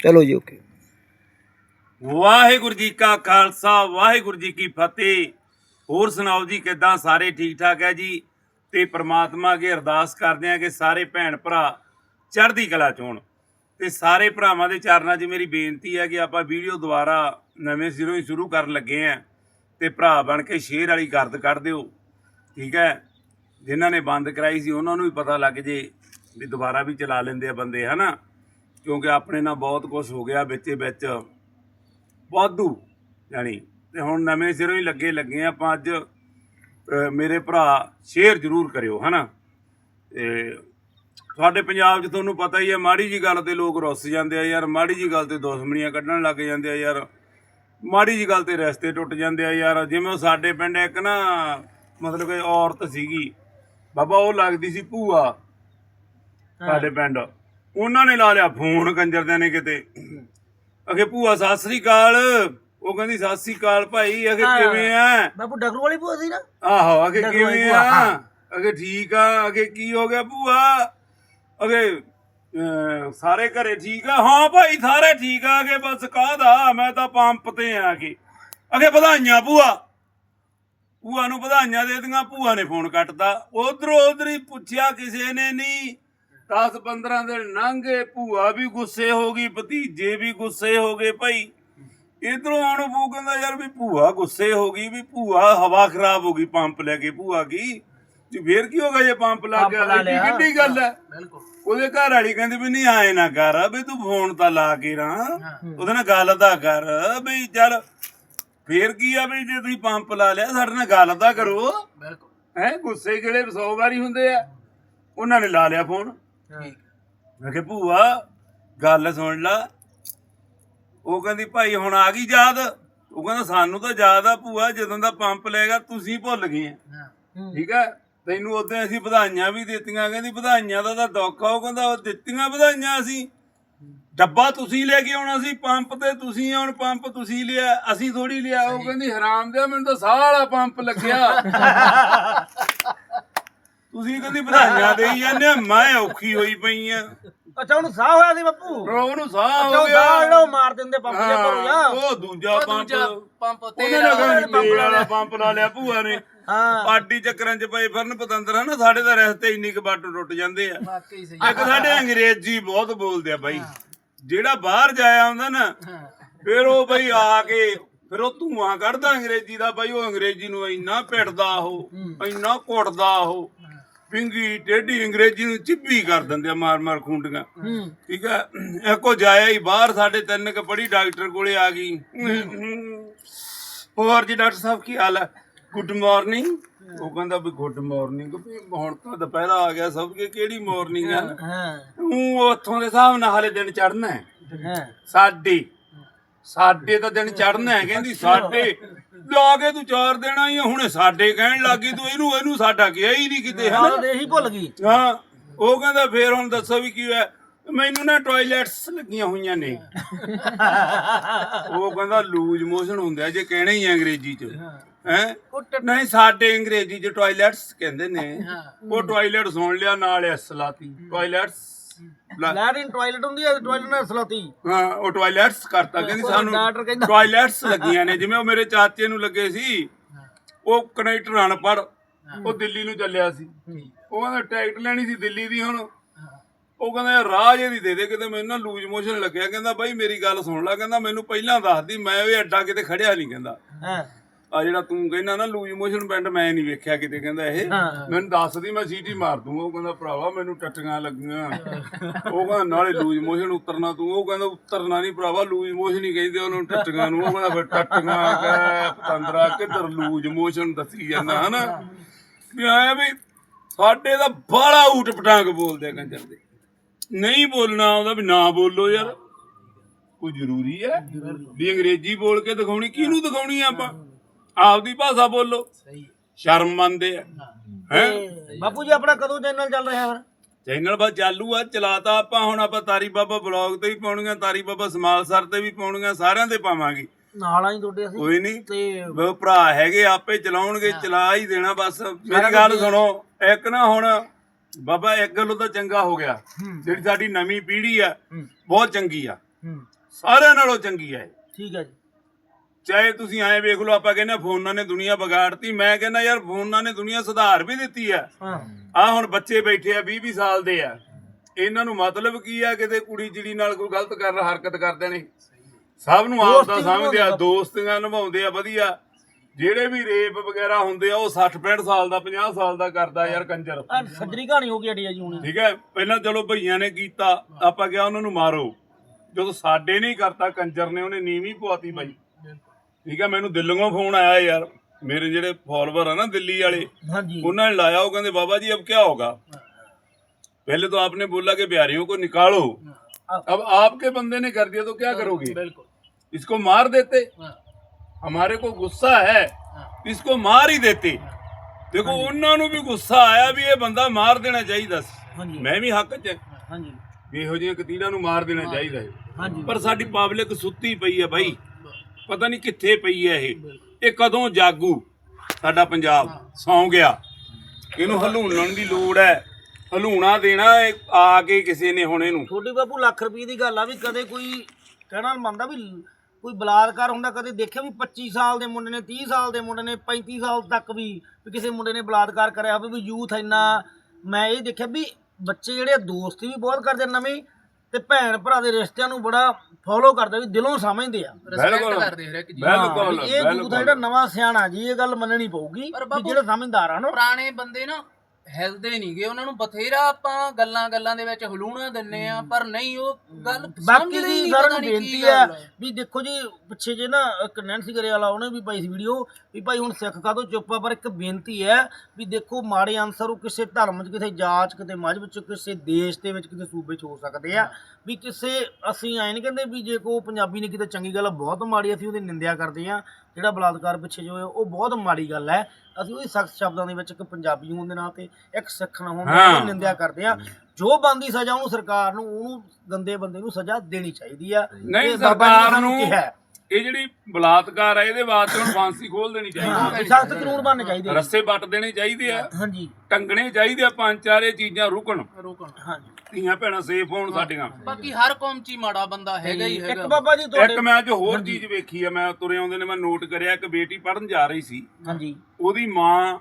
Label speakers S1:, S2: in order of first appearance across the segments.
S1: ਚਲੋ ਜੀ ਓਕੇ
S2: ਵਾਹਿਗੁਰੂ ਜੀ ਕਾ ਖਾਲਸਾ, ਵਾਹਿਗੁਰੂ ਜੀ ਕੀ ਫਤਿਹ। ਹੋਰ ਸੁਣਾਓ ਜੀ, ਕਿਦਾਂ ਸਾਰੇ ਠੀਕ ਠਾਕ ਹੈ ਜੀ? ਤੇ ਪ੍ਰਮਾਤਮਾ ਅੱਗੇ ਅਰਦਾਸ ਕਰਦੇ ਆ ਕਿ ਸਾਰੇ ਭੈਣ ਭਰਾ ਚੜ੍ਹਦੀ ਕਲਾ ਚ ਹੋਣ। ਤੇ ਸਾਰੇ ਭਰਾਵਾਂ ਦੇ ਚਰਨਾਂ 'ਚ ਮੇਰੀ ਬੇਨਤੀ ਹੈ ਕਿ ਆਪਾਂ ਵੀਡੀਓ ਦੁਬਾਰਾ ਨਵੇਂ ਸਿਰੋਂ ਹੀ ਸ਼ੁਰੂ ਕਰਨ ਲੱਗੇ ਆ ਤੇ ਭਰਾ ਬਣ ਕੇ ਸ਼ੇਅਰ ਵਾਲੀ ਗਰਦ ਕੱਢ ਦਿਓ, ਠੀਕ ਹੈ? ਜਿਨ੍ਹਾਂ ਨੇ ਬੰਦ ਕਰਾਈ ਸੀ, ਉਹਨਾਂ ਨੂੰ ਵੀ ਪਤਾ ਲੱਗ ਜੇ ਵੀ ਦੁਬਾਰਾ ਵੀ ਚਲਾ ਲੈਂਦੇ ਆ ਬੰਦੇ, ਹਨਾ? ਕਿਉਂਕਿ ਆਪਣੇ ਨਾਲ ਬਹੁਤ ਕੁਝ ਹੋ ਗਿਆ ਵਿੱਚੇ ਵਿੱਚ। ਵਾਧੂ ਜਾਣੀ ਤੇ ਹੁਣ ਨਵੇਂ ਸਿਰੋਂ ਹੀ ਲੱਗੇ ਲੱਗੇ ਆਪਾਂ ਅੱਜ ਮੇਰੇ ਭਰਾ ਸ਼ੇਅਰ ਜ਼ਰੂਰ ਕਰਿਓ ਹਨਾ? ਤੇ ਸਾਡੇ ਪੰਜਾਬ 'ਚ ਤੁਹਾਨੂੰ ਪਤਾ ਹੀ ਹੈ ਮਾੜੀ ਜੀ ਗੱਲ ਤੇ ਲੋਕ ਰੁੱਸ ਜਾਂਦੇ ਆ ਯਾਰ ਮਾੜੀ ਜੀ ਗੱਲ ਤੇ ਦੁਸ਼ਮਣੀਆਂ ਕੱਢਣ ਲੱਗ ਜਾਂਦੇ ਆ ਯਾਰ ਮਾੜੀ ਜੀ ਗੱਲ ਤੇ ਰਸਤੇ ਟੁੱਟ ਜਾਂਦੇ ਆ ਯਾਰ। ਜਿਵੇਂ ਸਾਡੇ ਪਿੰਡ ਇੱਕ ਨਾ ਮਤਲਬ ਕਿ ਔਰਤ ਸੀਗੀ ਬਾਬਾ ਉਹ ਲੱਗਦੀ ਸੀ ਭੂਆ ਸਾਡੇ ਪਿੰਡ। ਉਹਨਾਂ ਨੇ ਲਾ ਲਿਆ ਫੋਨ ਕੰਜਰਦਿਆਂ ਨੇ ਕਿਤੇ। ਅਗੇ ਭੂਆ ਸਤਿ ਸ੍ਰੀ ਅਕਾਲ। ਉਹ ਕਹਿੰਦੀ ਸਤਿ ਸ੍ਰੀ ਅਕਾਲ ਭਾਈ ਅਗੇ ਕਿਵੇਂ ਆ
S3: ਬਾਪੂ ਡਗਰੂ ਵਾਲੀ ਭੂਆ ਸੀ ਨਾ?
S2: ਆਹੋ
S3: ਵਾਲੀ
S2: ਕਿਵੇਂ
S3: ਭੂਆ,
S2: ਆ। ਅਗੇ ਠੀਕ ਆ ਅਗੇ ਕੀ ਹੋ ਗਿਆ ਭੂਆ? ਅਗੇ ਅਹ, ਸਾਰੇ ਘਰੇ ਠੀਕ ਆ? ਹਾਂ ਭਾਈ ਸਾਰੇ ਠੀਕ ਆ ਅਗੇ ਬਸ ਕਾਹਦਾ ਮੈਂ ਤਾਂ ਪੰਪ ਤੇ ਆ ਕੇ ਅਗੇ ਵਧਾਈਆਂ ਭੂਆ। ਭੂਆ ਨੂੰ ਵਧਾਈਆਂ ਦੇ ਦਿੱਤੀਆਂ ਭੂਆ ਨੇ ਫੋਨ ਕੱਟਤਾ। ਉਧਰੋਂ ਉਧਰ ਹੀ ਪੁੱਛਿਆ ਕਿਸੇ ਨੇ ਨਹੀਂ 10 15 ਦਿਨ ਲੰਘੇ ਭੂਆ ਵੀ ਗੁੱਸੇ ਹੋ ਗਈ ਭਤੀਜੇ ਵੀ ਗੁੱਸੇ ਹੋ ਗਏ ਭਾਈ। ਇਧਰੋਂ ਆਣ ਉਹ ਕਹਿੰਦਾ ਯਾਰ ਵੀ ਭੂਆ ਗੁੱਸੇ ਹੋ ਗਈ ਵੀ ਭੂਆ ਹਵਾ ਖਰਾਬ ਹੋ ਗਈ ਪੰਪ ਲੈ ਕੇ ਭੂਆ ਕੀ? ਤੇ ਫੇਰ ਕੀ ਹੋ ਗਿਆ ਜੇ ਪੰਪ ਲੱਗ ਗਿਆ? ਐਡੀ। ਕਿੱਡੀ ਗੱਲ ਹੈ।
S3: ਬਿਲਕੁਲ।
S2: ਉਹਦੇ ਘਰ ਵਾਲੀ ਕਹਿੰਦੀ ਵੀ ਨਹੀਂ ਆਏ ਨਾ ਕਰ ਵੀ ਤੂੰ ਫੋਨ ਤਾਂ ਲਾ ਕੇ ਰਾਂ। ਉਹਦੇ ਨਾਲ ਗੱਲ ਤਾਂ ਕਰ ਵੀ ਚੱਲ ਫੇਰ ਕੀ ਆ ਵੀ ਜੇ ਤੁਸੀਂ ਪੰਪ ਲਾ ਲਿਆ ਸਾਡੇ ਨਾਲ ਗੱਲ ਤਾਂ ਕਰੋ।
S3: ਬਿਲਕੁਲ।
S2: ਹੈ ਗੁੱਸੇ ਕਿਹੜੇ 100 ਵਾਰੀ ਹੁੰਦੇ ਆ। ਉਹਨਾਂ ਨੇ ਲਾ ਲਿਆ ਫੋਨ। ਮੈਂ ਕਿਹਾ ਭੂਆ ਗੱਲ ਸੁਣ ਲਾ। ਉਹ ਕਹਿੰਦੀ ਭਾਈ ਹੁਣ ਆ ਗਈ ਯਾਦ? ਉਹ ਕਹਿੰਦਾ ਸਾਨੂੰ ਤਾਂ ਯਾਦ ਆ ਭੂਆ ਜਦੋਂ ਦਾ ਪੰਪ ਲੈਗਾ ਤੁਸੀਂ ਭੁੱਲ ਗਏ ਠੀਕ ਹੈ ਤੈਨੂੰ ਉਦੋਂ ਅਸੀਂ ਵਧਾਈਆਂ ਵੀ ਦਿੱਤੀਆਂ। ਕਹਿੰਦੀ ਵਧਾਈਆਂ ਦਾ ਤਾਂ ਦੁੱਖ ਆ। ਉਹ ਕਹਿੰਦਾ ਉਹ ਦਿੱਤੀਆਂ ਵਧਾਈਆਂ ਅਸੀਂ। ਡੱਬਾ ਤੁਸੀਂ ਲੈ ਕੇ ਆਉਣਾ ਸੀ ਪੰਪ ਤੇ ਤੁਸੀਂ ਹੁਣ ਪੰਪ ਤੁਸੀਂ ਲਿਆ ਅਸੀਂ ਥੋੜੀ ਲਿਆ। ਉਹ ਕਹਿੰਦੀ ਹਰਾਮ ਦਿਆ ਮੈਨੂੰ ਤਾਂ ਵਾਲਾ ਪੰਪ ਲੱਗਿਆ। ਤੁਸੀਂ ਕਹਿੰਦੀ ਵਧਾਈਆਂ ਦੇਈ ਜਾਂਦੇ ਆ, ਮੈਂ ਔਖੀ ਹੋਈ ਪਈ ਆ।
S3: ਅੱਛਾ ਉਹਨੂੰ ਸਾਹ ਹੋਇਆ ਸੀ ਬਾਪੂ
S2: ਉਹਨੂੰ ਸਾਹ
S3: ਅੱਛਾ
S2: ਹੋ
S3: ਉਹ ਸਾਹ ਜਿਹੜਾ
S2: ਗਿਆ
S3: ਉਹ ਮਾਰ ਦਿੰਦੇ ਪੰਪ ਦੇ ਜਾ
S2: ਹਾਂ, ਉਹ ਦੂਜਾ ਪੰਪ।
S3: ਪੰਪ
S2: ਉਹਨੇ ਲਗਾ ਤੇਲ ਵਾਲਾ ਪੰਪ ਲਾ ਲਿਆ ਭੂਆ ਨੇ।
S3: ਹਾਂ।
S2: ਪਾਰਟੀ ਚੱਕਰਾਂ 'ਚ ਪਏ ਫਿਰਨ ਪਤੰਦਰ ਹਨ ਸਾਡੇ ਤਾਂ ਰਸਤੇ ਇੰਨੀ ਕੁ ਬਾਟੋ ਟੁੱਟ ਜਾਂਦੇ ਆ।
S3: ਵਾਕਈ ਸਹੀ।
S2: ਇੱਕ ਸਾਡੇ ਅੰਗਰੇਜ਼ੀ ਬਹੁਤ ਬੋਲਦੇ ਆ ਬਾਈ। ਜਿਹੜਾ ਬਾਹਰ ਜਾਇਆ ਹੁੰਦਾ ਨਾ ਫਿਰ ਉਹ ਬਈ ਆ ਕੇ ਫਿਰ ਉਹ ਧੂਆਂ ਕੱਢਦਾ ਅੰਗਰੇਜ਼ੀ ਦਾ ਬਾਈ ਉਹ ਅੰਗਰੇਜ਼ੀ ਨੂੰ ਇੰਨਾ ਪਿੱਟਦਾ ਉਹ ਇੰਨਾ ਕੁੱਟਦਾ ਉਹ। ਪਿੰਗੀ ਟੇਢੀ ਅੰਗਰੇਜ਼ੀ ਨੂੰ ਚਿੱਬੀ ਕਰ ਦਿੰਦੇ ਆ ਮਾਰ ਮਾਰ ਖੁੰਡੀਆਂ। ਠੀਕ ਹੈ ਇੱਕੋ ਜਾਇਆ ਹੀ ਬਾਹਰ ਸਾਡੇ ਤਿੰਨ ਕ ਪੜੀ ਡਾਕਟਰ ਕੋਲੇ ਆ ਗਈ। ਹੋਰ ਜੀ ਡਾਕਟਰ ਸਾਹਿਬ ਕੀ ਹਾਲ ਹੈ ਗੁੱਡ ਮਾਰਨਿੰਗ। ਉਹ ਕਹਿੰਦਾ ਵੀ ਗੁੱਡ ਮਾਰਨਿੰਗ। ਵੀ ਹੁਣ ਤਾਂ ਦੁਪਹਿਰਾ ਆ ਗਿਆ ਸਭ ਕੇ ਕਿਹੜੀ ਮਾਰਨਿੰਗ ਹਾਂ ਉਹ ਉੱਥੋਂ ਦੇ ਹਿਸਾਬ ਨਾਲ ਹਾਲੇ ਦਿਨ ਚੜਨਾ ਹਾਂ। ਸਾਡੇ। ਸਾਡੇ ਤਾਂ ਦਿਨ ਚੜਨਾ ਹੈ ਕਹਿੰਦੀ ਸਾਡੇ। ਲਾ ਕੇ ਤੂੰ ਚਾਰ ਦੇਣਾ ਹੀ ਆ, ਹੁਣੇ ਸਾਡੇ ਕਹਿਣ ਲੱਗੀ ਤੂੰ ਇਹਨੂੰ ਇਹਨੂੰ ਸਾਡਾ ਕਿਹਾ ਹੀ ਨਹੀਂ ਕਿਤੇ ਹਨਾ?
S3: ਹਾਂ ਇਹੀ ਭੁੱਲ ਗਈ।
S2: ਹਾਂ ਉਹ ਕਹਿੰਦਾ ਫੇਰ ਹੁਣ ਦੱਸੋ ਵੀ ਕੀ ਹੋਇਆ। ਮੈਨੂੰ ਨਾ ਟਾਇਲਟਸ ਲੱਗੀਆਂ ਹੋਈਆਂ ਨੇ। ਉਹ ਕਹਿੰਦਾ ਲੂਜ ਮੋਸ਼ਨ ਹੁੰਦੇ ਜੇ ਕਹਿਣਾ ਹੀ ਅੰਗਰੇਜ਼ੀ ਚ। ਹੈ। ਨਹੀਂ ਸਾਡੇ ਅੰਗਰੇਜ਼ੀ ਚ ਟਾਇਲਟਸ ਕਹਿੰਦੇ ਨੇ। ਉਹ ਟਾਇਲਟ ਸੁਣ ਲਿਆ ਨਾਲ ਐਸ ਲਾਤੀ। ਟਾਇਲਟਸ
S3: ਲੈਟਰਿਨ ਟਾਇਲਟ ਹੁੰਦੀ ਹੈ ਟਾਇਲਟ ਨਾਲ ਸਲਾਤੀ।
S2: ਹਾਂ ਉਹ ਟਾਇਲਟਸ ਕਰਤਾ ਕਹਿੰਦੀ
S3: ਉਹ
S2: ਸਾਨੂੰ
S3: ਕਹਿੰਦਾ-
S2: ਟਾਇਲਟਸ ਲੱਗੀਆਂ ਨੇ ਜਿਵੇਂ ਉਹ ਮੇਰੇ ਚਾਚੇ ਨੂੰ ਲੱਗੇ ਸੀ ਉਹ ਕਨੈਕਟਰ ਅਨਪੜ ਉਹ ਦਿੱਲੀ ਨੂੰ ਚੱਲਿਆ ਸੀ। ਉਹ ਕਹਿੰਦਾ ਟਿਕਟ ਲੈਣੀ ਸੀ ਦਿੱਲੀ ਦੀ ਹੁਣ। ਉਹ ਕਹਿੰਦਾ ਯਾਰ ਰਾਹ ਜੇ ਦੀ ਦੇ ਦੇ ਕਿਤੇ ਮੈਨੂੰ ਨਾ ਲੂਜ ਮੋਸ਼ਨ ਲੱਗਿਆ। ਕਹਿੰਦਾ ਬਾਈ ਮੇਰੀ ਗੱਲ ਸੁਣ ਲੈ। ਕਹਿੰਦਾ ਮੈਨੂੰ ਪਹਿਲਾਂ ਦੱਸਦੀ ਮੈਂ ਇਹ ਅੱਡਾ ਕਿਤੇ ਖੜਿਆ ਨਹੀਂ ਕਹਿੰਦਾ।
S3: ਹਾਂ।
S2: ਆ ਜਿਹੜਾ ਤੂੰ ਕਹਿੰਦਾ ਨਾ ਲੂਜ ਮੋਸ਼ਨ ਪਿੰਡ ਮੈਂ ਨਹੀਂ ਵੇਖਿਆ ਕਿਤੇ ਕਹਿੰਦਾ ਇਹ। ਮੈਨੂੰ ਦੱਸਦੀ ਮੈਂ ਸੀਟੀ ਮਾਰ ਦੂੰ ਉਹ ਕਹਿੰਦਾ ਭਰਾਵਾ ਮੈਨੂੰ ਟੱਟੀਆਂ ਲੱਗੀਆਂ। ਉਹ ਕਹਿੰਦਾ ਨਾਲੇ ਲੂਜ ਮੋਸ਼ਨ ਉਤਰਨਾ ਤੂੰ ਉਹ ਕਹਿੰਦਾ ਉਤਰਨਾ ਨਹੀਂ ਭਰਾਵਾ ਲੂਜ ਮੋਸ਼ਨ ਹੀ ਕਹਿੰਦੇ ਉਹਨੂੰ ਟੱਟੀਆਂ ਨੂੰ। ਉਹ ਕਹਿੰਦਾ ਫਿਰ ਟੱਟੀਆਂ ਕਾ ਪਤੰਦਰਾ ਕਿੱਧਰ ਲੂਜ ਮੋਸ਼ਨ ਦੱਸੀ ਜਾਂਦਾ ਹਨਾ? ਵੀ ਆਇਆ ਵੀ ਸਾਡੇ ਦਾ ਬਾਲਾ ਊਟ ਪਟਾਂਗ ਬੋਲਦੇ ਕੰਜਰ ਦੇ। ਨਹੀਂ ਬੋਲਣਾ ਆਉਂਦਾ ਵੀ ਨਾ ਬੋਲੋ ਯਾਰ। ਕੋਈ ਜ਼ਰੂਰੀ ਹੈ? ਵੀ ਅੰਗਰੇਜ਼ੀ ਬੋਲ ਕੇ ਦਿਖਾਉਣੀ ਕਿਹਨੂੰ ਦਿਖਾਉਣੀ ਆਪਾਂ? ਆਪਦੀ ਭਾਸ਼ਾ ਬੋਲੋ।
S3: ਸਹੀ।
S2: ਸ਼ਰਮ ਮੰਨਦੇ ਆ। ਹੈ।
S3: ਬਾਪੂ ਜੀ ਆਪਣਾ ਕਦੋਂ ਚੈਨਲ ਚੱਲ ਰਿਹਾ ਫਿਰ?
S2: ਚੈਨਲ ਬਸ ਚਾਲੂ ਆ ਚਲਾਤਾ ਆਪਾਂ ਹੁਣ ਆਪਾਂ ਤਾਰੀ ਬਾਬਾ ਬਲੌਗ ਤੇ ਵੀ ਪਾਉਣੀਆਂ ਤਾਰੀ ਬਾਬਾ ਸਮਾਲ ਸਰ ਤੇ ਵੀ ਪਾਉਣੀਆਂ ਸਾਰਿਆਂ ਤੇ ਪਾਵਾਂਗੇ।
S3: ਨਾਲ ਆਈ ਤੁਹਾਡੇ ਅਸੀਂ।
S2: ਕੋਈ ਨਹੀਂ।
S3: ਤੇ
S2: ਉਹ ਭਰਾ ਹੈਗੇ ਆਪੇ ਚਲਾਉਣਗੇ ਚਲਾ ਹੀ ਦੇਣਾ ਬਸ। ਮੇਰੀ ਗੱਲ ਸੁਣੋ ਇੱਕ ਨਾ ਹੁਣ ਬਾਬਾ ਇੱਕ ਗੱਲੋਂ ਤਾਂ ਚੰਗਾ ਹੋ ਗਿਆ। ਜਿਹੜੀ ਸਾਡੀ ਨਵੀਂ ਪੀੜ੍ਹੀ ਆ ਬਹੁਤ ਚੰਗੀ ਆ।
S3: ਹੂੰ।
S2: ਸਾਰਿਆਂ ਨਾਲੋਂ ਚੰਗੀ ਹੈ
S3: ਠੀਕ ਹੈ ਜੀ।
S2: ਚਾਹੇ ਤੁਸੀਂ ਐਂ ਵੇਖ ਲਓ ਆਪਾਂ ਕਹਿੰਦੇ ਫੋਨਾਂ ਨੇ ਦੁਨੀਆ ਵਿਗਾੜਤੀ। ਮੈਂ ਕਹਿੰਦਾ ਯਾਰ ਫੋਨਾਂ ਨੇ ਦੁਨੀਆ ਸੁਧਾਰ ਵੀ ਦਿੱਤੀ ਆ।
S3: ਹਾਂ।
S2: ਆ ਹੁਣ ਬੱਚੇ ਬੈਠੇ ਆ 20 20 ਸਾਲ ਦੇ ਆ। ਇਹਨਾਂ ਨੂੰ ਮਤਲਬ ਕੀ ਆ ਕਿਤੇ ਕੁੜੀ ਚਿੜੀ ਨਾਲ ਕੋਈ ਗਲਤ ਕਰ ਹਰਕਤ ਕਰਦੇ ਨੇ ਸਭ ਨੂੰ ਆਪ ਦਾ
S3: ਦੋਸਤੀ
S2: ਸਮਝਦੇ ਆ
S3: ਨਿਭਾਉਂਦੇ ਆ।
S2: ਦੋਸਤੀਆਂ ਨਿਭਾਉਂਦੇ ਆ ਵਧੀਆ। ਜਿਹੜੇ ਵੀ ਰੇਪ ਵਗੈਰਾ ਹੁੰਦੇ ਆ ਉਹ 60 65 ਸਾਲ ਦਾ 50 ਸਾਲ ਦਾ ਕਰਦਾ ਯਾਰ ਕੰਜਰ।
S3: ਸੱਜਰੀ ਕਹਾਣੀ ਹੋ ਗਈ ਅੜੀ ਜੀ ਹੁਣ।
S2: ਠੀਕ ਹੈ? ਪਹਿਲਾਂ ਚਲੋ ਭਈਆਂ ਨੇ ਕੀਤਾ ਆਪਾਂ ਕਿਹਾ ਉਹਨਾਂ ਨੂੰ ਮਾਰੋ। ਜਦੋਂ ਸਾਡੇ ਨਹੀਂ ਕਰਤਾ ਕੰਜਰ ਨੇ ਉਹਨੇ ਨੀਵੀਂ ਪਵਾਤੀ ਬਾਈ। ਠੀਕ ਹੈ ਮੈਨੂੰ ਦਿੱਲੀੋਂ ਫੋਨ ਆਇਆ ਯਾਰ ਮੇਰੇ ਜਿਹੜੇ ਫਾਲੋਅਰ ਆ ਨਾ ਦਿੱਲੀ ਵਾਲੇ
S3: ਉਹਨਾਂ
S2: ਨੇ ਲਾਇਆ ਉਹ ਕਹਿੰਦੇ ਬਾਬਾ ਜੀ ਅਬ ਕੀ ਹੋਗਾ? पहले तो आपने बोला कि बिहारियों को निकालो अब आपके बंदे ने कर दिया तो क्या करोगे इसको मार देते हमारे को गुस्सा है इसको मार ही देते ਦੇਖੋ ਉਹਨਾਂ ਨੂੰ ਵੀ ਗੁੱਸਾ ਆਇਆ ਵੀ ਇਹ ਬੰਦਾ ਮਾਰ ਦੇਣਾ
S3: ਚਾਹੀਦਾ
S2: ਸੀ। ਮੈਂ ਵੀ ਹੱਕ
S3: 'ਚ
S2: ਹਾਂਜੀ। ਇਹੋ ਜਿਹੀਆਂ ਕਤੀੜਾਂ ਨੂੰ ਮਾਰ ਦੇਣਾ ਚਾਹੀਦਾ ਹੈ। ਪਰ ਸਾਡੀ ਪਬਲਿਕ ਸੁੱਤੀ ਪਈ ਹੈ ਬਾਈ। ਪਤਾ ਨਹੀਂ ਕਿੱਥੇ ਪਈ ਹੈ ਇਹ। ਇਹ ਕਦੋਂ ਜਾਗੂ? ਸਾਡਾ ਪੰਜਾਬ ਸੌਂ ਗਿਆ। ਇਹਨੂੰ ਹਲੂਣਨ ਦੀ ਲੋੜ ਹੈ। ਹਲੂਣਾ ਦੇਣਾ ਇਹ ਆ ਕੇ ਕਿਸੇ ਨੇ ਹੁਣ ਇਹਨੂੰ।
S3: ਛੋਟੀ ਬਾਪੂ ਲੱਖ ਰੁਪਏ ਦੀ ਗੱਲ ਆ ਵੀ ਕਦੇ ਕੋਈ ਕਹਿਣਾ ਮੰਨਦਾ ਵੀ ਕੋਈ ਬਲਾਤਕਾਰ ਹੁੰਦਾ ਕਦੇ ਦੇਖਿਆ ਵੀ 25 ਸਾਲ ਦੇ ਮੁੰਡੇ ਨੇ 30 ਸਾਲ ਦੇ ਮੁੰਡੇ ਨੇ 35 ਸਾਲ ਤੱਕ ਵੀ ਕਿਸੇ ਮੁੰਡੇ ਨੇ ਬਲਾਤਕਾਰ ਕਰਿਆ ਹੋਵੇ ਵੀ ਯੂਥ ਇੰਨਾ ਮੈਂ ਇਹ ਦੇਖਿਆ ਵੀ ਬੱਚੇ ਜਿਹੜੇ ਦੋਸਤੀ ਵੀ ਬਹੁਤ ਕਰਦੇ ਨਵੇਂ। ਤੇ ਭੈਣ ਭਰਾ ਦੇ ਰਿਸ਼ਤਿਆਂ ਨੂੰ ਬੜਾ ਫੋਲੋ ਕਰਦੇ ਵੀ ਦਿਲੋਂ ਸਮਝਦੇ ਆ।
S1: ਰਿਸਪੈਕਟ ਕਰਦੇ ਹਰ ਇੱਕ ਜੀ
S2: ਬਿਲਕੁਲ
S3: ਹਾਂ, ਵੀ ਇਹ ਆ ਜਿਹੜਾ ਨਵਾਂ ਸਿਆਣਾ ਜੀ ਇਹ ਗੱਲ ਮੰਨਣੀ ਪਊਗੀ
S1: ਪਰ
S3: ਵੀ
S1: ਬਾਪੂ-
S3: ਜਿਹੜੇ ਸਮਝਦਾਰ ਆ ਨਾ।
S1: ਪੁਰਾਣੇ ਬੰਦੇ ਨਾ ਹਿਲਦੇ ਨਹੀਂਗੇ ਉਹਨਾਂ ਨੂੰ ਬਥੇਰਾ ਆਪਾਂ ਗੱਲਾਂ ਗੱਲਾਂ ਦੇ ਵਿੱਚ ਹਲੂਣਾ ਦਿੰਨੇ ਆ ਪਰ ਨਹੀਂ ਉਹ ਗੱਲ
S3: ਬਾਕੀ
S1: ਸਮਝਦੇ ਹੀ
S3: ਦੀ
S1: ਨਹੀਂ ਪਤਾ
S3: ਨੂੰ
S1: ਨਹੀਂ
S3: ਬੇਨਤੀ
S1: ਗੱਲ ਆ।
S3: ਵੀ ਦੇਖੋ ਜੀ ਪਿੱਛੇ ਜੇ ਨਾ ਇੱਕ ਨੈਂਸੀ ਗਰੇ ਵਾਲਾ ਉਹਨੇ ਵੀ ਪਾਈ ਸੀ ਵੀਡੀਓ ਵੀ ਭਾਈ ਹੁਣ ਸਿੱਖ ਕਾਹਤੋਂ ਚੁੱਪ ਆ ਪਰ ਇੱਕ ਬੇਨਤੀ ਹੈ ਵੀ ਦੇਖੋ ਮਾੜੇ ਅਨਸਰ ਉਹ ਕਿਸੇ ਧਰਮ 'ਚ ਕਿਸੇ ਜਾਤ 'ਚ ਕਿਤੇ ਮਜ਼ਹਬ 'ਚ ਕਿਸੇ ਦੇਸ਼ ਦੇ ਵਿੱਚ ਕਿਸੇ ਸੂਬੇ 'ਚ ਹੋ ਸਕਦੇ ਆ ਵੀ ਕਿਸੇ ਅਸੀਂ ਐ ਨਹੀਂ ਕਹਿੰਦੇ ਵੀ ਜੇ ਕੋ ਪੰਜਾਬੀ ਨੇ ਕਿਤੇ ਚੰਗੀ ਗੱਲ ਬਹੁਤ ਮਾੜੀ ਅਸੀਂ ਉਹਦੀ ਨਿੰਦਿਆ ਕਰਦੇ ਆ ਜਿਹੜਾ ਬਲਾਤਕਾਰ ਪਿੱਛੇ ਜੋ ਹੋਇਆ ਉਹ ਬਹੁਤ ਮਾੜੀ ਗੱਲ ਹੈ ਅਸੀਂ ਉਹਦੀ ਸਖਤ ਸ਼ਬਦਾਂ ਦੇ ਵਿੱਚ ਇੱਕ ਪੰਜਾਬੀ ਹੋਣ ਦੇ ਨਾਤੇ ਇੱਕ ਸਿੱਖ ਨਾ ਹੋਣ ਦੇ
S2: ਹਾਂ।
S3: ਨਿੰਦਿਆ ਕਰਦੇ ਆ ਜੋ ਬੰਦੀ ਸਜ਼ਾ ਉਹਨੂੰ ਸਰਕਾਰ ਨੂੰ ਉਹਨੂੰ ਗੰਦੇ ਬੰਦੇ ਨੂੰ ਸਜ਼ਾ ਦੇਣੀ ਚਾਹੀਦੀ ਆ
S2: ਨਹੀਂ
S3: ਇਹ ਬਾਬਾ ਨੇ
S2: ਸਰਕਾਰ
S3: ਸਾਨੂੰ
S2: ਨੂੰ
S3: ਕਿਹਾ ਹੈ।
S2: ਇਹ ਜਿਹੜੀ ਬਲਾਤਕਾਰ ਹੈ ਇਹਦੇ ਵਾਸਤੇ ਹੁਣ ਫਾਂਸੀ ਖੋਲ ਦੇਣੀ ਚਾਹੀਦੀ
S3: ਹਾਂ ਸਖਤ ਕਾਨੂੰਨ ਬਣਨੇ ਚਾਹੀਦੇ।
S2: ਰੱਸੇ ਵੱਟ ਦੇਣੇ ਚਾਹੀਦੇ ਆ।
S3: ਹਾਂਜੀ।
S2: ਟੰਗਣੇ ਚਾਹੀਦੇ ਆ ਪੰਜ ਚਾਰੇ ਚੀਜ਼ਾਂ ਰੁਕਣ।
S1: ਰੋਕਣ।
S3: ਹਾਂਜੀ।
S2: ਧੀਆਂ ਭੈਣਾਂ ਸੇਫ ਹੋਣ ਸਾਡੀਆਂ।
S1: ਬਾਕੀ ਹਰ ਕੌਮ 'ਚ ਹੀ ਮਾੜਾ ਬੰਦਾ ਹੈਗਾ ਹੀ
S3: ਇੱਕ
S1: ਹੈਗਾ।
S3: ਬਾਬਾ ਜੀ
S2: ਇੱਕ
S3: ਤੁਹਾਡੇ
S2: ਮੈਂ ਅੱਜ ਹੋਰ ਚੀਜ਼ ਵੇਖੀ ਆ ਮੈਂ ਤੁਰੇ ਆਉਂਦੇ ਨੇ ਮੈਂ ਨੋਟ ਕਰਿਆ ਇੱਕ ਬੇਟੀ ਪੜਨ ਜਾ ਰਹੀ ਸੀ।
S3: ਹਾਂਜੀ।
S2: ਉਹਦੀ ਮਾਂ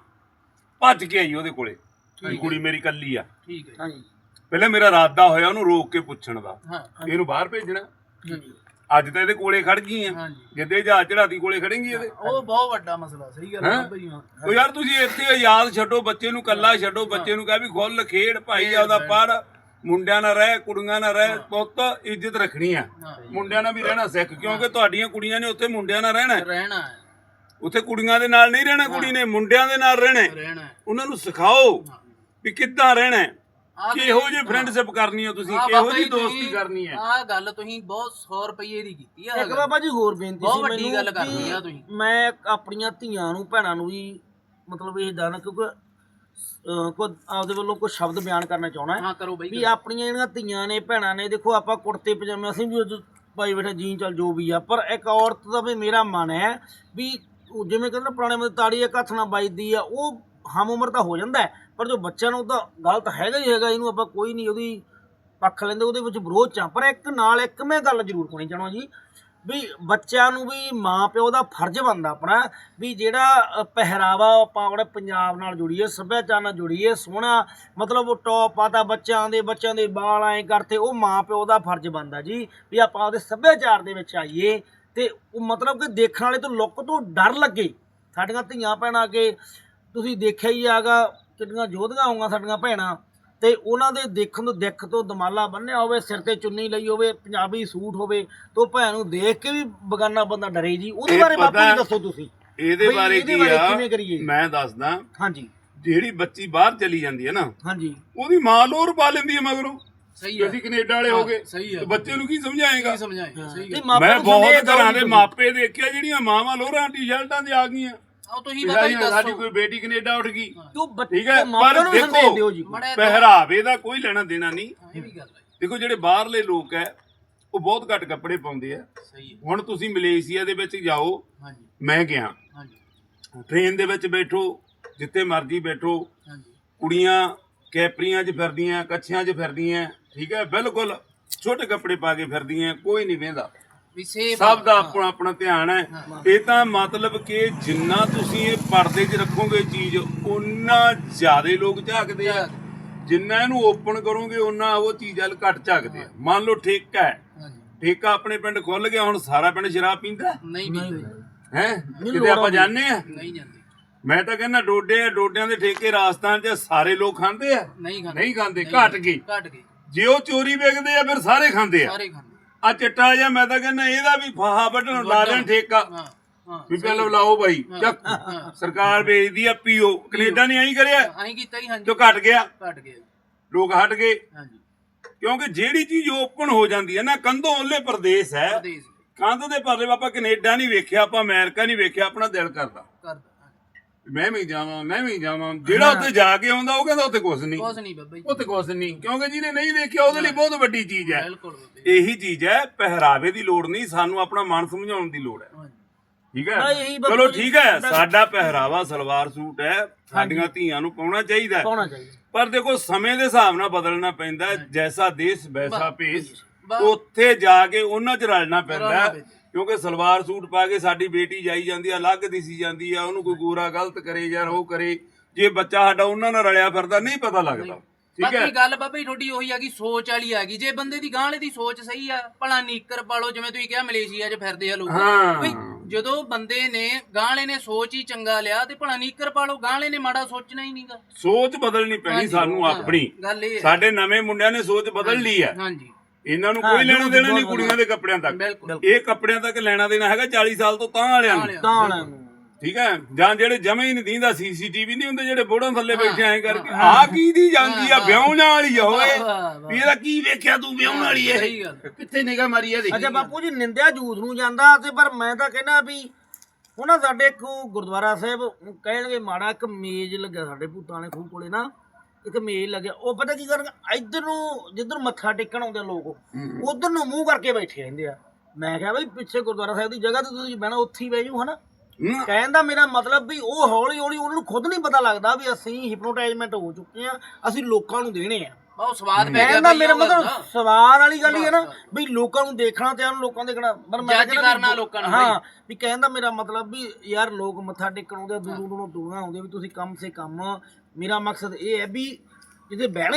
S2: ਭੱਜ ਕੇ ਆਈ ਉਹਦੇ ਕੋਲੇ। ਵੀ ਕੁੜੀ ਮੇਰੀ ਕੱਲੀ ਆ।
S1: ਠੀਕ ਹੈ।
S3: ਹਾਂਜੀ।
S2: ਪਹਿਲਾਂ ਮੇਰਾ ਇਰਾਦਾ ਹੋਇਆ ਉਹਨੂੰ ਰੋਕ ਕੇ ਪੁੱਛਣ ਦਾ।
S1: ਹਾਂ।
S2: ਇਹਨੂੰ ਬਾਹਰ ਭੇਜਣਾ।
S3: ਹਾਂਜੀ।
S2: ਅੱਜ ਤਾਂ ਇਹਦੇ ਕੋਲੇ ਖੜ ਗਈ ਆ।
S1: ਹਾਂਜੀ।
S2: ਜਿੱਦੇ ਜਹਾਜ਼ ਚੜਾਤੀ ਕੋਲੇ ਖੜेंगी ਇਹਦੇ।
S1: ਉਹ ਬਹੁਤ ਵੱਡਾ ਮਸਲਾ ਸਹੀ ਗੱਲ
S2: ਹੈਂ?
S1: ਹੈ ਹਾਂ
S2: ਉਹ ਯਾਰ ਤੁਸੀਂ ਇੱਥੇ ਆਜ਼ਾਦ ਛੱਡੋ ਬੱਚੇ ਨੂੰ ਕੱਲਾ ਛੱਡੋ ਬੱਚੇ ਨੂੰ ਕਹਿ ਵੀ ਖੁੱਲ ਖੇਡ ਭਾਈ ਆਪਦਾ ਪੜ ਮੁੰਡਿਆਂ ਨਾਲ ਰਹਿ ਕੁੜੀਆਂ ਨਾਲ ਰਹਿ ਪੁੱਤ ਇੱਜ਼ਤ ਰੱਖਣੀ ਆ। ਮੁੰਡਿਆਂ ਨਾਲ ਵੀ ਰਹਿਣਾ ਸਿੱਖ ਕਿਉਂਕਿ ਤੁਹਾਡੀਆਂ ਕੁੜੀਆਂ ਨੇ ਉੱਥੇ ਮੁੰਡਿਆਂ ਨਾਲ ਰਹਿਣਾ ਹੈ।
S1: ਰਹਿਣਾ ਹੈ।
S2: ਉੱਥੇ ਕੁੜੀਆਂ ਦੇ ਨਾਲ ਨਹੀਂ ਰਹਿਣਾ ਕੁੜੀ ਨੇ ਮੁੰਡਿਆਂ ਦੇ ਨਾਲ ਰਹਿਣਾ ਹੈ।
S1: ਰਹਿਣਾ ਹੈ।
S2: ਉਹਨਾਂ ਨੂੰ ਸਿਖਾਓ ਵੀ ਕਿੱਦਾਂ ਰਹਿਣਾ ਹੈ। ਕਿਹੋ ਜਿਹੀ ਫਰੈਂਡਸ਼ਿਪ ਕਰਨੀ ਹੈ ਤੁਸੀਂ? ਕਿਹੋ
S1: ਜੀ
S2: ਦੋਸਤੀ ਕਰਨੀ ਹੈ
S1: ਆਹ ਗੱਲ ਤੁਸੀਂ ਬਹੁਤ 100 ਰੁਪਏ ਦੀ ਕੀਤੀ ਆ
S3: ਇੱਕ ਬਾਬਾ ਜੀ ਹੋਰ ਬੇਨਤੀ
S1: ਬਹੁਤ
S3: ਸੀ
S1: ਵੱਡੀ
S3: ਮੈਨੂੰ
S1: ਗੱਲ ਕਰਨੀ ਆ ਤੁਸੀਂ।
S3: ਮੈਂ ਆਪਣੀਆਂ ਧੀਆਂ ਨੂੰ ਭੈਣਾਂ ਨੂੰ ਵੀ ਮਤਲਬ ਇਹ ਦਾਨ ਕਿਉਂਕਿ ਕੋ ਆਪਦੇ ਵੱਲੋਂ ਕੋਈ ਸ਼ਬਦ ਬਿਆਨ ਕਰਨਾ ਚਾਹਣਾ ਹੈ
S1: ਹਾਂ ਕਰੋ ਬਈ
S3: ਵੀ ਆਪਣੀਆਂ ਜਿਹੜੀਆਂ ਧੀਆਂ ਨੇ ਭੈਣਾਂ ਨੇ ਦੇਖੋ ਆਪਾਂ ਕੁੜਤੇ ਪਜਾਮੇ ਅਸੀਂ ਵੀ ਪਾਈ ਬੈਠੇ ਜੀਨ ਚੱਲ ਜੋ ਵੀ ਆ ਪਰ ਇੱਕ ਔਰਤ ਦਾ ਵੀ ਮੇਰਾ ਮਨ ਹੈ ਵੀ ਜਿਵੇਂ ਕਹਿੰਦੇ ਨਾ ਪੁਰਾਣੇ ਬੰਦੇ ਤਾੜੀ ਇੱਕ ਹੱਥ ਨਾਲ ਵੱਜਦੀ ਆ ਉਹ ਹਮ ਉਮਰ ਤਾਂ ਹੋ ਜਾਂਦਾ ਹੈ, ਪਰ ਜੋ ਬੱਚਿਆਂ ਨੂੰ ਤਾਂ ਗਲਤ ਹੈਗਾ ਹੀ ਹੈਗਾ ਇਹਨੂੰ ਆਪਾਂ ਕੋਈ ਨਹੀਂ ਉਹਦੀ ਪੱਖ ਲੈਂਦੇ ਉਹਦੇ ਵਿੱਚ ਵਿਰੋਧ ਚ ਆ। ਪਰ ਇੱਕ ਨਾਲ ਇੱਕ ਮੈਂ ਗੱਲ ਜ਼ਰੂਰ ਪਾਉਣੀ ਚਾਹਣਾ ਜੀ ਵੀ ਬੱਚਿਆਂ ਨੂੰ ਵੀ ਮਾਂ ਪਿਓ ਦਾ ਫਰਜ਼ ਬਣਦਾ ਆਪਣਾ ਵੀ ਜਿਹੜਾ ਅ, ਪਹਿਰਾਵਾ ਆਪਾਂ ਆਪਣੇ ਪੰਜਾਬ ਨਾਲ ਜੁੜੀਏ ਸੱਭਿਆਚਾਰ ਨਾਲ ਜੁੜੀਏ ਸੋਹਣਾ ਮਤਲਬ ਉਹ ਟੌਪ ਪਾਤਾ ਬੱਚਿਆਂ ਦੇ ਬੱਚਿਆਂ ਦੇ ਵਾਲ ਐਂ ਕਰਤੇ ਉਹ ਮਾਂ ਪਿਓ ਦਾ ਫਰਜ਼ ਬਣਦਾ ਜੀ ਵੀ ਆਪਾਂ ਉਹਦੇ ਸੱਭਿਆਚਾਰ ਦੇ ਵਿੱਚ ਆਈਏ ਤੇ ਉਹ ਮਤਲਬ ਕਿ ਦੇਖਣ ਵਾਲੇ ਤੋਂ ਲੋਕ ਤੋਂ ਡਰ ਲੱਗੇ ਸਾਡੀਆਂ ਧੀਆਂ ਭੈਣਾਂ ਅੱਗੇ ਤੁਸੀਂ ਦੇਖਿਆ ਹੀ ਆਗਾ ਕਿੰਨੀਆਂ ਯੋਧੀਆਂ ਹੋਊਗਾ ਸਾਡੀਆਂ ਭੈਣਾਂ ਤੇ ਉਹਨਾਂ ਦੇ ਦੇਖਣ ਤੋਂ ਦਿੱਖ ਤੋਂ ਦਮਾਲਾ ਬੰਨਿਆ ਹੋਵੇ ਸਿਰ ਤੇ ਚੁੰਨੀ ਲਈ ਹੋਵੇ ਪੰਜਾਬੀ ਸੂਟ ਹੋਵੇ ਤੇ ਉਹ ਭੈਣ ਨੂੰ ਦੇਖ ਕੇ ਵੀ ਬਗਾਨਾ ਬੰਦਾ ਡਰੇ ਜੀ। ਉਹਦੇ
S2: ਇਹ
S3: ਬਾਰੇ ਬਾਪੂ
S2: ਪਤਾ-
S3: ਜੀ ਦੱਸੋ ਤੁਸੀਂ।
S2: ਇਹਦੇ
S3: ਬਈ
S2: ਬਾਰੇ
S3: ਇਹਦੇ
S2: ਕੀ
S3: ਬਾਰੇ
S2: ਆ
S3: ਕਿਵੇਂ ਕਰੀਏ?
S2: ਮੈਂ ਦੱਸਦਾ
S3: ਹਾਂਜੀ।
S2: ਜਿਹੜੀ ਬੱਚੀ ਬਾਹਰ ਚਲੀ ਜਾਂਦੀ ਹੈ ਨਾ
S3: ਹਾਂਜੀ।
S2: ਉਹਦੀ ਮਾਂ ਲੋਰ ਪਾ ਲੈਂਦੀ ਹੈ ਮਗਰੋਂ।
S1: ਸਹੀ ਹੈ।
S2: ਅਸੀਂ ਕੈਨੇਡਾ ਵਾਲੇ ਹੋ ਗਏ
S1: ਸਹੀ ਹੈ।
S2: ਤੇ ਬੱਚੇ ਨੂੰ ਕੀ ਸਮਝਾਏਗਾ?
S1: ਕੀ ਸਮਝਾਏ ਸਹੀ
S3: ਮਾਪਿਆਂ
S2: ਮੈਂ ਬਹੁਤ ਘਰਾਂ ਦੇ
S3: ਤੁਸੀਂ।
S2: ਮਾਪੇ ਦੇਖਿਆ ਜਿਹੜੀਆਂ ਮਾਵਾਂ ਲੋਰਾਂ ਟੀ-ਸ਼ਰਟਾਂ ਤੇ ਆ ਗਈਆਂ।
S1: ਆਹ ਤੁਸੀਂ ਬਾਬਾ ਜੀ
S2: ਸਾਡੀ
S1: ਦੱਸੋ।
S2: ਕੋਈ ਬੇਟੀ ਕੈਨੇਡਾ ਉੱਠ ਗਈ।
S3: ਤੂੰ ਬੱਚੇ
S2: ਠੀਕ ਹੈ
S3: ਮਾਪਿਆਂ
S2: ਪਰ
S3: ਨੂੰ ਵੀ ਸੰਦੇਸ਼ ਦਿਓ ਜੀ
S2: ਦੇਖੋ ਪਹਿਰਾਵੇ ਦਾ ਕੋਈ ਲੈਣਾ ਦੇਣਾ ਨਹੀਂ।
S1: ਇਹ ਵੀ ਗੱਲ ਹੈ।
S2: ਦੇਖੋ ਜਿਹੜੇ ਬਾਹਰਲੇ ਲੋਕ ਹੈ ਉਹ ਬਹੁਤ ਘੱਟ ਕੱਪੜੇ ਪਾਉਂਦੇ ਆ।
S1: ਸਹੀ ਹੈ।
S2: ਹੁਣ ਤੁਸੀਂ ਮਲੇਸ਼ੀਆ ਦੇ ਵਿੱਚ ਜਾਓ
S1: ਹਾਂਜੀ।
S2: ਮੈਂ ਗਿਆ।
S1: ਹਾਂਜੀ।
S2: ਟ੍ਰੇਨ ਦੇ ਵਿੱਚ ਬੈਠੋ ਜਿੱਥੇ ਮਰਜ਼ੀ ਬੈਠੋ।
S1: ਹਾਂਜੀ।
S2: ਕੁੜੀਆਂ ਕੈਪਰੀਆਂ 'ਚ ਫਿਰਦੀਆਂ ਕੱਛਿਆਂ 'ਚ ਫਿਰਦੀਆਂ ਠੀਕ ਹੈ ਬਿਲਕੁਲ ਛੋਟੇ ਕੱਪੜੇ ਪਾ ਕੇ ਫਿਰਦੀਆਂ ਕੋਈ ਨਹੀਂ ਵੇਂਦਾ।
S1: ਵੀ
S2: ਸਭ ਦਾ ਆਪਣਾ ਆਪਣਾ ਧਿਆਨ ਹੈ। ਇਹ ਤਾਂ ਮਤਲਬ ਕਿ ਜਿੰਨਾ ਤੁਸੀਂ ਇਹ ਪਰਦੇ 'ਚ ਰੱਖੋਗੇ ਚੀਜ਼ ਉਨਾ ਜ਼ਿਆਦਾ ਲੋਕ ਝਾਕਦੇ ਆ। ਜਿੰਨਾ ਇਹਨੂੰ ਓਪਨ ਕਰੋਗੇ ਉਨਾ ਉਹ ਚੀਜ਼ ਵੱਲ ਘੱਟ ਝਾਕਦੇ ਆ। ਮੰਨ ਲਓ ਠੇਕਾ ਹੈ। ਠੇਕਾ ਆਪਣੇ ਪਿੰਡ ਖੁੱਲ ਗਿਆ ਹੁਣ ਸਾਰਾ ਪਿੰਡ ਸ਼ਰਾਬ ਪੀਂਦਾ?
S1: ਨਹੀਂ ਵੀ
S2: ਹੈ? ਕਿਤੇ ਆਪਾਂ ਜਾਣਦੇ ਆ?
S1: ਨਹੀਂ ਜਾਂਦੇ।
S2: ਮੈਂ ਤਾਂ ਕਹਿੰਦਾ ਡੋਡੇ ਆ ਡੋਡਿਆਂ ਦੇ ਠੇਕੇ ਰਾਜਸਥਾਨ 'ਚ ਸਾਰੇ ਲੋਕ ਖਾਂਦੇ ਆ?
S1: ਨਹੀਂ ਖਾਂਦੇ।
S2: ਨਹੀਂ ਖਾਂਦੇ ਘਟ ਗਏ। ਜੇ ਉਹ ਚੋਰੀ ਵੇਚਦੇ ਆ ਫਿਰ ਸਾਰੇ ਖਾਂਦੇ ਆ?
S1: ਸਾਰੇ ਖਾਂਦੇ।
S2: ਆ ਚਿੱਟਾ ਜਾਂ ਮੈਂ ਤਾਂ ਕਹਿੰਦਾ ਇਹਦਾ ਵੀ ਫਾਹਾ ਵੱਢਣ ਲਾ ਦੇਣ ਠੇਕਾ।
S1: ਹਾਂ
S2: ਵੀ ਪਹਿਲਾਂ ਲਾਓ ਬਾਈ ਚੱਕ। ਸਰਕਾਰ ਵੇਚਦੀ ਆ ਪੀਓ। ਕੈਨੇਡਾ ਨੇ ਐਂ ਕਰਿਆ।
S1: ਅਸੀਂ ਕੀਤਾ ਹੀ ਹਾਂਜੀ।
S2: ਜੋ ਘਟ ਗਿਆ।
S1: ਘਟ ਗਏ
S2: ਲੋਕ ਹਟ ਗਏ।
S1: ਹਾਂਜੀ।
S2: ਕਿਉਂਕਿ ਜਿਹੜੀ ਚੀਜ਼ ਓਪਨ ਹੋ ਜਾਂਦੀ ਹੈ ਨਾ ਕੰਧੋਂ ਉਹਲੇ ਪ੍ਰਦੇਸ਼ ਹੈ। ਕੰਧ ਦੇ ਪਰਲੇ ਆਪਾਂ ਕੈਨੇਡਾ ਨਹੀਂ ਵੇਖਿਆ ਆਪਾਂ ਅਮਰੀਕਾ ਨਹੀਂ ਵੇਖਿਆ ਆਪਣਾ ਦਿਲ ਕਰਦਾ। ਮੈਂ ਵੀ ਜਾਵਾਂ ਮੈਂ ਵੀ ਜਾਵਾਂ। ਜਿਹੜਾ ਉੱਥੇ ਜਾ ਕੇ ਆਉਂਦਾ ਉਹ ਕਹਿੰਦਾ ਉੱਥੇ ਕੁਝ ਨਹੀਂ।
S1: ਕੁਛ ਨਹੀਂ ਬੱਬਾ ਜੀ।
S2: ਉੱਥੇ ਕੁਝ ਨਹੀਂ ਕਿਉਂਕਿ ਜਿਹਨੇ ਨਹੀਂ ਵੇਖਿਆ ਉਹਦੇ ਲਈ ਬਹੁਤ ਵੱਡੀ ਚੀਜ਼ ਹੈ।
S1: ਬਿਲਕੁਲ ਬੱਬਾ ਜੀ।
S2: ਇਹੀ ਚੀਜ਼ ਹੈ ਪਹਿਰਾਵੇ ਦੀ ਲੋੜ ਨਹੀਂ ਸਾਨੂੰ ਆਪਣਾ ਮਨ ਸਮਝਾਉਣ ਦੀ ਲੋੜ ਹੈ। ਠੀਕ
S3: ਹਾਂ,
S2: ਹੈ
S3: ਇਹੀ ਬੱਬੂ
S2: ਚਲੋ
S3: ਜੀ,
S2: ਠੀਕ ਹੈ
S3: ਸਾਡਾ-
S2: ਪਹਿਰਾਵਾ ਸਲਵਾਰ ਸੂਟ ਹੈ ਸਾਡੀਆਂ ਧੀਆਂ ਨੂੰ ਪਾਉਣਾ ਚਾਹੀਦਾ ਹੈ।
S3: ਪਾਉਣਾ ਚਾਹੀਦਾ
S2: ਪਰ ਦੇਖੋ ਸਮੇਂ ਦੇ ਹਿਸਾਬ ਨਾਲ ਬਦਲਣਾ ਪੈਂਦਾ ਹੈ। ਜੈਸਾ ਦੇਸ਼ ਵੈਸਾ ਭੇਸ।
S1: ਬਸ।
S2: ਉੱਥੇ ਜਾ ਕੇ ਉਹਨਾਂ 'ਚ ਰਲਣਾ ਪੈਂਦਾ
S1: ਰਲਣਾ
S2: ਹੈ।
S1: ਪੈਂਦਾ।
S2: ਕਿਉਂਕਿ ਸਲਵਾਰ ਸੂਟ ਪਾ ਕੇ ਸਾਡੀ ਬੇਟੀ ਜਾਈ ਜਾਂਦੀ ਆ ਅਲੱਗ ਦਿਸੀ ਜਾਂਦੀ ਆ ਉਹਨੂੰ ਕੋਈ ਗੋਰਾ ਗਲਤ ਕਰੇ ਯਾਰ ਉਹ ਕਰੇ। ਜੇ ਬੱਚਾ ਸਾਡਾ ਉਹਨਾਂ ਨਾਲ ਰਲਿਆ ਫਿਰਦਾ ਨਹੀਂ ਪਤਾ ਲੱਗਦਾ। ਠੀਕ ਹੈ?
S1: ਬਾਕੀ ਗੱਲ ਬਾਬਾ ਜੀ ਤੁਹਾਡੀ ਉਹੀ ਆ ਗਈ ਸੋਚ ਵਾਲੀ ਆ ਗਈ। ਜੇ ਬੰਦੇ ਦੀ ਗਾਂਹਲੇ ਦੀ ਸੋਚ ਸਹੀ ਆ ਭਲਾ ਨੀਕਰ ਪਾ ਲਓ ਜਿਵੇਂ ਤੁਸੀਂ ਕਿਹਾ ਮਲੇਸ਼ੀਆ 'ਚ ਫਿਰਦੇ ਆ ਲੋਕ।
S2: ਹਾਂ।
S1: ਬਈ ਜਦੋਂ ਬੰਦੇ ਨੇ ਗਾਂਹਲੇ ਨੇ ਸੋਚ ਹੀ ਚੰਗਾ ਲਿਆ ਤੇ ਭਲਾ ਨੀਕਰ ਪਾ ਲਓ ਗਾਂਹਲੇ ਨੇ ਮਾੜਾ ਸੋਚਣਾ ਹੀ ਨਹੀਂਗਾ।
S2: ਸੋਚ ਬਦਲਣੀ ਪੈਣੀ ਸਾਨੂੰ ਆਪਣੀ।
S1: ਗੱਲ ਇਹ ਹੈ
S2: ਸਾਡੇ ਨਵੇਂ ਮੁੰਡਿਆਂ ਨੇ ਸੋਚ ਬਦਲ ਲਈ ਹੈ।
S1: ਹਾਂਜੀ।
S2: ਇਹਨਾਂ ਨੂੰ ਕੋਈ ਲੈਣਾ ਦੇਣਾ ਨਹੀਂ ਕੁੜੀਆਂ ਦੇ ਕੱਪੜਿਆਂ ਤੱਕ। ਇਹ ਕੱਪੜਿਆਂ ਤੱਕ ਲੈਣਾ ਦੇਣਾ ਹੈਗਾ 40 ਸਾਲ ਤੋਂ ਤਾਂ ਵਾਲਿਆਂ ਨੂੰ।
S3: ਤਾਂ ਵਾਲਿਆਂ ਨੂੰ।
S2: ਠੀਕ ਹੈ? ਜਾਂ ਜਿਹੜੇ ਜਮੇ ਹੀ ਨਹੀਂ ਦੀਂਦਾ ਸੀਸੀਟੀਵੀ ਨਹੀਂ ਹੁੰਦੇ ਜਿਹੜੇ ਬੋੜਾਂ ਥੱਲੇ ਬੈਠੇ ਐਂ ਕਰਕੇ। ਆ ਕੀ ਦੀ ਜਾਂਦੀ ਆ? ਵਿਆਹਣ ਵਾਲੀ ਆ ਓਏ
S1: ਵਾਹ,
S2: ਵੀ ਇਹਦਾ ਕੀ ਵੇਖਿਆ ਤੂੰ ਵਿਆਹਣ ਵਾਲੀ ਐ
S1: ਸਹੀ ਗੱਲ।
S2: ਕਿੱਥੇ ਨਿਗਾ ਮਾਰੀ ਇਹਦੀ
S3: ਅੱਛਾ ਬਾਪੂ ਜੀ ਨਿੰਦਿਆ ਜੂਸ ਨੂੰ ਜਾਂਦਾ ਤੇ ਪਰ ਮੈਂ ਤਾਂ ਕਹਿੰਦਾ ਵੀ ਉਹਨਾਂ ਸਾਡੇ ਇੱਕ ਗੁਰਦੁਆਰਾ ਸਾਹਿਬ ਕਹਿਣਗੇ ਮਾੜਾ ਇੱਕ ਮੇਜ਼ ਲੱਗਿਆ ਸਾਡੇ ਭੂਤਾਂ ਵਾਲੇ ਖੂਹ ਕੋਲੇ ਨਾ। ਇੱਕ ਮੇਜ਼ ਲੱਗਿਆ ਉਹ ਪਤਾ ਕੀ ਕਰਨਗੇ ਇੱਧਰ ਨੂੰ ਜਿੱਧਰ ਮੱਥਾ ਟੇਕਣ ਆਉਂਦੇ ਆ ਲੋਕ ਉਧਰ ਨੂੰ ਮੂੰਹ ਕਰਕੇ ਬੈਠੇ ਰਹਿੰਦੇ ਆ। ਮੈਂ ਕਿਹਾ ਬਈ ਪਿੱਛੇ ਗੁਰਦੁਆਰਾ ਸਾਹਿਬ ਦੀ ਜਗ੍ਹਾ ਤੇ ਤੁਸੀਂ ਬਹਿਣਾ ਉੱਥੇ ਹੀ ਬਹਿ ਜਾਓ ਹਨਾ। ਕਹਿਣ ਦਾ ਮੇਰਾ ਮਤਲਬ ਵੀ ਉਹ ਹੌਲੀ ਹੌਲੀ ਉਹਨਾਂ ਨੂੰ ਖੁਦ ਨਹੀਂ ਪਤਾ ਲੱਗਦਾ ਵੀ ਅਸੀਂ ਹਿਪਨੋਟਾਈਜ਼ਮੈਂਟ ਹੋ ਚੁੱਕੇ ਆ ਅਸੀਂ ਲੋਕਾਂ ਨੂੰ ਦੇਣੇ ਆ।
S1: ਬਹੁਤ ਸਵਾਦ ਪੈ ਗਿਆ
S3: ਮੇਰਾ
S1: ਉਹ
S3: ਮਤਲਬ। ਸਵਾਦ ਵਾਲੀ ਗੱਲ ਹੀ ਹੈ ਨਾ ਵੀ ਲੋਕਾਂ ਨੂੰ ਦੇਖਣਾ ਤੇ ਉਹਨੂੰ ਲੋਕਾਂ ਦੇ ਦੇਖਣਾ ਪਰ ਮੈਂ
S1: ਜੱਜ
S3: ਕਹਿੰਦਾ
S1: ਕਰਨਾ ਲੋਕਾਂ ਨੂੰ
S3: ਹਾਂ ਵੀ ਕਹਿਣ ਦਾ ਮੇਰਾ ਮਤਲਬ ਵੀ ਯਾਰ ਲੋਕ ਮੱਥਾ ਟੇਕਣ ਆਉਂਦੇ ਆ, ਦੂਰੋਂ ਦੂਰੋਂ ਦੂਰਾਂ ਆਉਂਦੇ ਵੀ ਤੁਸੀਂ ਕੰਮ ਸੇ ਕੰਮ ਮੇਰਾ ਮਕਸਦ ਇਹ ਹੈ ਵੀ ਜਿਹਦੇ ਬਹਿਣਾ